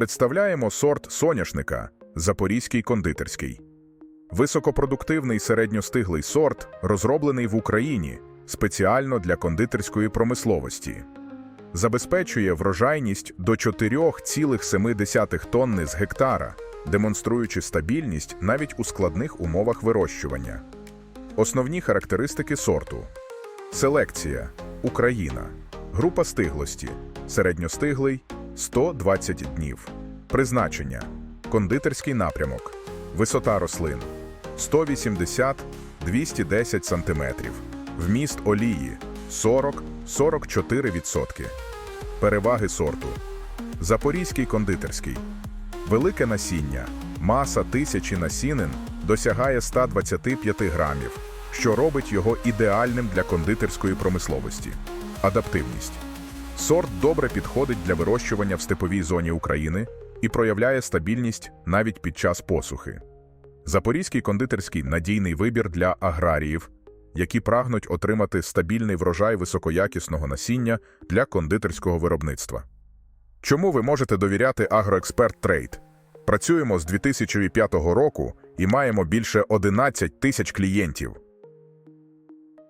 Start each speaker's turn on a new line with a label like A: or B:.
A: Представляємо сорт соняшника Запорізький кондитерський. Високопродуктивний середньостиглий сорт, розроблений в Україні спеціально для кондитерської промисловості. Забезпечує врожайність до 4,7 тонни з гектара, демонструючи стабільність навіть у складних умовах вирощування. Основні характеристики сорту. Селекція Україна. Група стиглості. Середньостиглий 120 днів. Призначення. Кондитерський напрямок. Висота рослин 180-210 см. Вміст олії 40-44%. Переваги сорту. Запорізький кондитерський. Велике насіння. Маса тисячі насінин досягає 125 грамів, що робить його ідеальним для кондитерської промисловості. Адаптивність. Сорт добре підходить для вирощування в степовій зоні України і проявляє стабільність навіть під час посухи. Запорізький кондитерський надійний вибір для аграріїв, які прагнуть отримати стабільний врожай високоякісного насіння для кондитерського виробництва. Чому ви можете довіряти Агроексперт Трейд? Працюємо з 2005 року і маємо більше 11 тисяч клієнтів.